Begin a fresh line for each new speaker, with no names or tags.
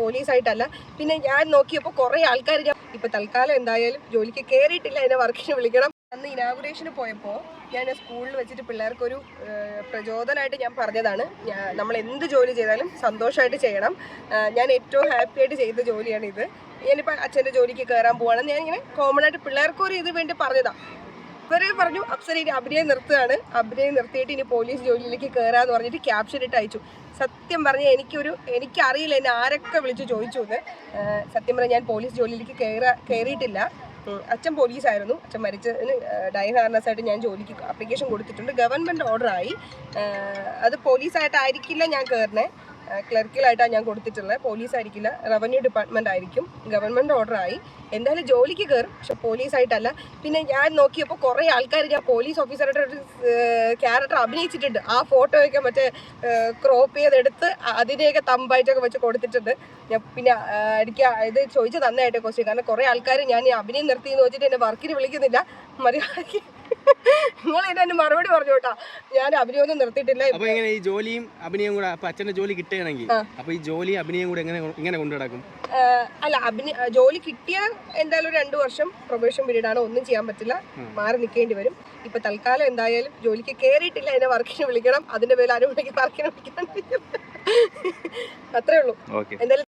പോലീസായിട്ടല്ല. പിന്നെ ഞാൻ നോക്കിയപ്പോൾ കുറേ ആൾക്കാർ ഞാൻ ഇപ്പൊ തൽക്കാലം എന്തായാലും ജോലിക്ക് കയറിയിട്ടില്ല എന്നെ വർക്കിന് വിളിക്കണം. അന്ന് ഇനാഗുറേഷന് പോയപ്പോൾ ഞാൻ സ്കൂളിൽ വെച്ചിട്ട് പിള്ളേർക്കൊരു പ്രചോദനമായിട്ട് ഞാൻ പറഞ്ഞതാണ്. നമ്മൾ എന്ത് ജോലി ചെയ്താലും സന്തോഷമായിട്ട് ചെയ്യണം. ഞാൻ ഏറ്റവും ഹാപ്പി ആയിട്ട് ചെയ്ത ജോലിയാണ് ഇത് ഞാനിപ്പോൾ അച്ഛന്റെ ജോലിക്ക് കയറാൻ ഞാൻ ഇങ്ങനെ കോമൺ ആയിട്ട് പിള്ളേർക്കൊരു ഇത് വേണ്ടി പറഞ്ഞതാണ് ഇവർ പറഞ്ഞു അപ്സര ഇനി അഭിനയം നിർത്തുകയാണ്. അഭിനയം നിർത്തിയിട്ട് ഇനി പോലീസ് ജോലിയിലേക്ക് കയറാന്ന് പറഞ്ഞിട്ട് ക്യാപ്ഷൻ ഇട്ട് അയച്ചു. സത്യം പറഞ്ഞാൽ എനിക്കൊരു എനിക്കറിയില്ല എന്നെ ആരൊക്കെ വിളിച്ച് ചോദിച്ചു എന്ന്. സത്യം പറഞ്ഞാൽ ഞാൻ പോലീസ് ജോലിയിലേക്ക് കയറാ കയറിയിട്ടില്ല അച്ഛൻ പോലീസായിരുന്നു. അച്ഛൻ മരിച്ചതിന് ഡൈ ഹാർനസ് ആയിട്ട് ഞാൻ ജോലിക്ക് അപ്ലിക്കേഷൻ കൊടുത്തിട്ടുണ്ട്. ഗവൺമെന്റ് ഓർഡറായി അത് പോലീസായിട്ടായിരിക്കില്ല ഞാൻ കയറുന്നത് ക്ലർക്കിലായിട്ടാണ് ഞാൻ കൊടുത്തിട്ടുള്ളത് പോലീസ് ആയിരിക്കില്ല റവന്യൂ ഡിപ്പാർട്ട്മെന്റ് ആയിരിക്കും. ഗവൺമെന്റ് ഓർഡറായി എന്തായാലും ജോലിക്ക് കയറും പക്ഷെ പോലീസായിട്ടല്ല. പിന്നെ ഞാൻ നോക്കിയപ്പോൾ കുറേ ആൾക്കാർ ഞാൻ പോലീസ് ഓഫീസറുടെ ഒരു ക്യാരക്ടർ അഭിനയിച്ചിട്ടുണ്ട്. ആ ഫോട്ടോയൊക്കെ മറ്റേ ക്രോപ്പ് ചെയ്തെടുത്ത് അതിനെയൊക്കെ തമ്പായിട്ടൊക്കെ വെച്ച് കൊടുത്തിട്ടുണ്ട്. ഞാൻ പിന്നെ എനിക്ക് ഇത് ചോദിച്ചു തന്നായിട്ട് ക്വസ്റ്റ്യൻ കാരണം കുറേ ആൾക്കാർ ഞാൻ അഭിനയം നിർത്തി എന്ന് വെച്ചിട്ട് എന്നെ വർക്കിന് വിളിക്കുന്നില്ല. മര്യാദയ്ക്ക് നിങ്ങൾ ഇതിന് മറുപടി പറഞ്ഞു കേട്ടോ. ഞാൻ അഭിനയൊന്നും നിർത്തിയിട്ടില്ല.
അപ്പൊ ഇങ്ങനെ ഈ ജോലിയും അഭിനയം കൂടെ അപ്പൊ അച്ഛന്റെ ജോലി കിട്ടുകയാണെങ്കിൽ. അപ്പൊ ഈ ജോലി അഭിനയം കൂടെ എങ്ങനെ ഇങ്ങനെ കൊണ്ടു നടക്കും
ആഹ് അല്ല അഭിനയ ജോലി കിട്ടിയാൽ എന്തായാലും ഒരു രണ്ടു വർഷം പ്രൊബേഷൻ പീരീഡ് ആണ് ഒന്നും ചെയ്യാൻ പറ്റില്ല. മാറി നിൽക്കേണ്ടി വരും. ഇപ്പൊ തൽക്കാലം എന്തായാലും ജോലിക്ക് കയറിയിട്ടില്ല എന്നെ വർക്കിന് വിളിക്കണം. അതിന്റെ പേരിൽ ആരും വർക്കിന് വിളിക്കാൻ അത്രേ ഉള്ളൂ. എന്തായാലും